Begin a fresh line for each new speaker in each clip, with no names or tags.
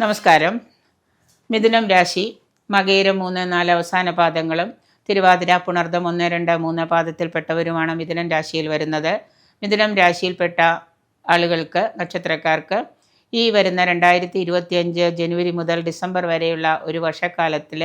നമസ്കാരം. മിഥുനം രാശി മകയിരം മൂന്ന് നാല് അവസാന പാദങ്ങളും തിരുവാതിര പുണർദം ഒന്ന് രണ്ട് മൂന്ന് പാദത്തിൽപ്പെട്ടവരുമാണ് മിഥുനം രാശിയിൽ വരുന്നത്. മിഥുനം രാശിയിൽപ്പെട്ട ആളുകൾക്ക് നക്ഷത്രക്കാർക്ക് ഈ വരുന്ന രണ്ടായിരത്തി ഇരുപത്തിയഞ്ച് ജനുവരി മുതൽ ഡിസംബർ വരെയുള്ള ഒരു വർഷക്കാലത്തിൽ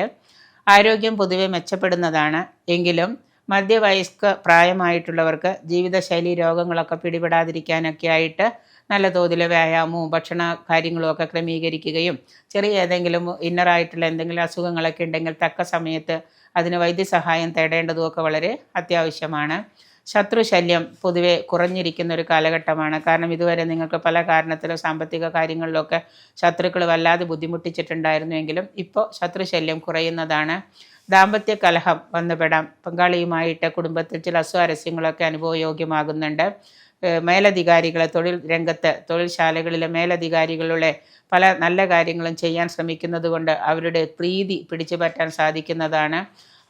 ആരോഗ്യം പൊതുവെ മെച്ചപ്പെടുന്നതാണ്. എങ്കിലും മധ്യവയസ്ക പ്രായമായിട്ടുള്ളവർക്ക് ജീവിതശൈലി രോഗങ്ങളൊക്കെ പിടിപെടാതിരിക്കാനൊക്കെ ആയിട്ട് നല്ല തോതിൽ വ്യായാമവും ഭക്ഷണ കാര്യങ്ങളും ഒക്കെ ക്രമീകരിക്കുകയും ചെറിയ ഏതെങ്കിലും ഇന്നറായിട്ടുള്ള എന്തെങ്കിലും അസുഖങ്ങളൊക്കെ ഉണ്ടെങ്കിൽ തക്ക സമയത്ത് അതിന് വൈദ്യസഹായം തേടേണ്ടതും ഒക്കെ വളരെ അത്യാവശ്യമാണ്. ശത്രുശല്യം പൊതുവെ കുറഞ്ഞിരിക്കുന്ന ഒരു കാലഘട്ടമാണ്. കാരണം ഇതുവരെ നിങ്ങൾക്ക് പല കാരണത്തിലും സാമ്പത്തിക കാര്യങ്ങളിലൊക്കെ ശത്രുക്കൾ വല്ലാതെ ബുദ്ധിമുട്ടിച്ചിട്ടുണ്ടായിരുന്നുവെങ്കിലും ഇപ്പോൾ ശത്രുശല്യം കുറയുന്നതാണ്. ദാമ്പത്യ കലഹം വന്നുപെടാം പങ്കാളിയുമായിട്ട് കുടുംബത്തിൽ ചില അസ്വാരസ്യങ്ങളൊക്കെ അനുഭവയോഗ്യമാകുന്നുണ്ട്. മേലധികാരികളെ തൊഴിൽ രംഗത്ത് തൊഴിൽശാലകളിലെ മേലധികാരികളുടെ പല നല്ല കാര്യങ്ങളും ചെയ്യാൻ ശ്രമിക്കുന്നത് കൊണ്ട് അവരുടെ പ്രീതി പിടിച്ചു പറ്റാൻ സാധിക്കുന്നതാണ്.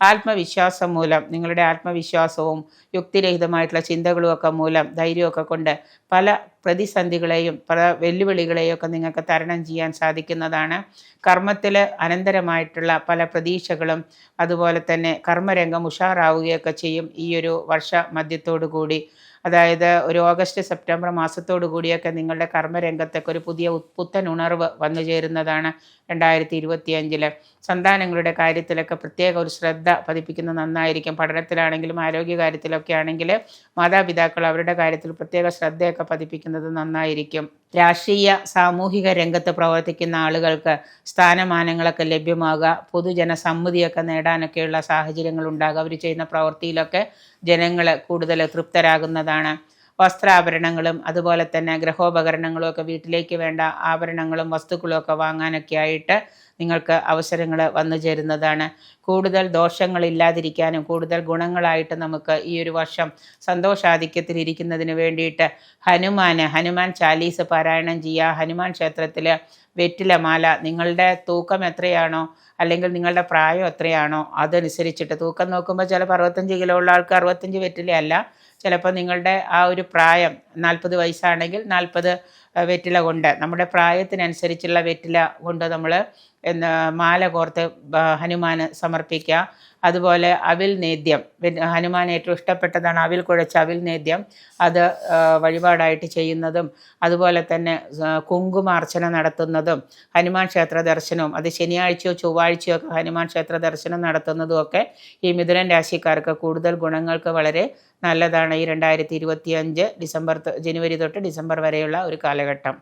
ആത്മവിശ്വാസം മൂലം നിങ്ങളുടെ ആത്മവിശ്വാസവും യുക്തിരഹിതമായിട്ടുള്ള ചിന്തകളും ഒക്കെ മൂലം ധൈര്യമൊക്കെ കൊണ്ട് പല പ്രതിസന്ധികളെയും പല വെല്ലുവിളികളെയും ഒക്കെ നിങ്ങൾക്ക് തരണം ചെയ്യാൻ സാധിക്കുന്നതാണ്. കർമ്മത്തിൽ അനന്തരമായിട്ടുള്ള പല പ്രതീക്ഷകളും അതുപോലെ തന്നെ കർമ്മരംഗം ഉഷാറാവുകയൊക്കെ ചെയ്യും ഈ ഒരു വർഷ മധ്യത്തോടു കൂടി. അതായത് ഒരു ഓഗസ്റ്റ് സെപ്റ്റംബർ മാസത്തോടു കൂടിയൊക്കെ നിങ്ങളുടെ കർമ്മരംഗത്തൊക്കെ ഒരു പുതിയ പുത്തൻ ഉണർവ് വന്നു ചേരുന്നതാണ് രണ്ടായിരത്തി ഇരുപത്തിയഞ്ചിൽ സന്താനങ്ങളുടെ കാര്യത്തിലൊക്കെ പ്രത്യേക ഒരു ശ്രദ്ധ പതിപ്പിക്കുന്നത് നന്നായിരിക്കും. പഠനത്തിലാണെങ്കിലും ആരോഗ്യ കാര്യത്തിലൊക്കെ ആണെങ്കിൽ മാതാപിതാക്കൾ അവരുടെ കാര്യത്തിൽ പ്രത്യേക ശ്രദ്ധയൊക്കെ പതിപ്പിക്കുന്നത് നന്നായിരിക്കും. രാഷ്ട്രീയ സാമൂഹിക രംഗത്ത് പ്രവർത്തിക്കുന്ന ആളുകൾക്ക് സ്ഥാനമാനങ്ങളൊക്കെ ലഭ്യമാകുക പൊതുജനസമ്മതിയൊക്കെ നേടാനൊക്കെയുള്ള സാഹചര്യങ്ങൾ ഉണ്ടാകുക. അവർ ചെയ്യുന്ന പ്രവൃത്തിയിലൊക്കെ ജനങ്ങൾ കൂടുതൽ തൃപ്തരാകുന്നതാണ്. വസ്ത്രാഭരണങ്ങളും അതുപോലെ തന്നെ ഗൃഹോപകരണങ്ങളും ഒക്കെ വീട്ടിലേക്ക് വേണ്ട ആഭരണങ്ങളും വസ്തുക്കളും ഒക്കെ വാങ്ങാനൊക്കെ ആയിട്ട് നിങ്ങൾക്ക് അവസരങ്ങൾ വന്നു ചേരുന്നതാണ്. കൂടുതൽ ദോഷങ്ങളില്ലാതിരിക്കാനും കൂടുതൽ ഗുണങ്ങളായിട്ട് നമുക്ക് ഈ ഒരു വർഷം സന്തോഷാധിക്യത്തിൽ ഇരിക്കുന്നതിന് വേണ്ടിയിട്ട് ഹനുമാന് ഹനുമാൻ ചാലീസ് പാരായണം ചെയ്യുക. ഹനുമാൻ ക്ഷേത്രത്തിൽ വെറ്റിലമാല നിങ്ങളുടെ തൂക്കം എത്രയാണോ അല്ലെങ്കിൽ നിങ്ങളുടെ പ്രായം എത്രയാണോ അതനുസരിച്ചിട്ട് തൂക്കം നോക്കുമ്പോൾ ചിലപ്പോൾ അറുപത്തഞ്ച് കിലോ ഉള്ള ആൾക്ക് അറുപത്തഞ്ച് വെറ്റില അല്ല ചിലപ്പോൾ നിങ്ങളുടെ ആ ഒരു പ്രായം നാൽപ്പത് വയസ്സാണെങ്കിൽ നാൽപ്പത് വെറ്റില കൊണ്ട് നമ്മുടെ പ്രായത്തിനനുസരിച്ചുള്ള വെറ്റില കൊണ്ട് നമ്മൾ മാല കോർത്ത് ഹനുമാന് സമർപ്പിക്കുക. അതുപോലെ അവിൽ നേദ്യം. ഹനുമാൻ ഏറ്റവും ഇഷ്ടപ്പെട്ടതാണ് അവിൽ കുഴച്ച അവിൽ നേദ്യം. അത് വഴിപാടായിട്ട് ചെയ്യുന്നതും അതുപോലെ തന്നെ കുങ്കുമാർച്ചന നടത്തുന്നതും ഹനുമാൻ ക്ഷേത്ര ദർശനവും അത് ശനിയാഴ്ചയോ ചൊവ്വാഴ്ചയോ ഒക്കെ ഹനുമാൻ ക്ഷേത്ര ദർശനം നടത്തുന്നതും ഒക്കെ ഈ മിഥുനൻ രാശിക്കാർക്ക് കൂടുതൽ ഗുണങ്ങൾക്ക് വളരെ നല്ലതാണ് ഈ രണ്ടായിരത്തി ഇരുപത്തി അഞ്ച് ഡിസംബർ ജനുവരി തൊട്ട് ഡിസംബർ വരെയുള്ള ഒരു കാലഘട്ടം.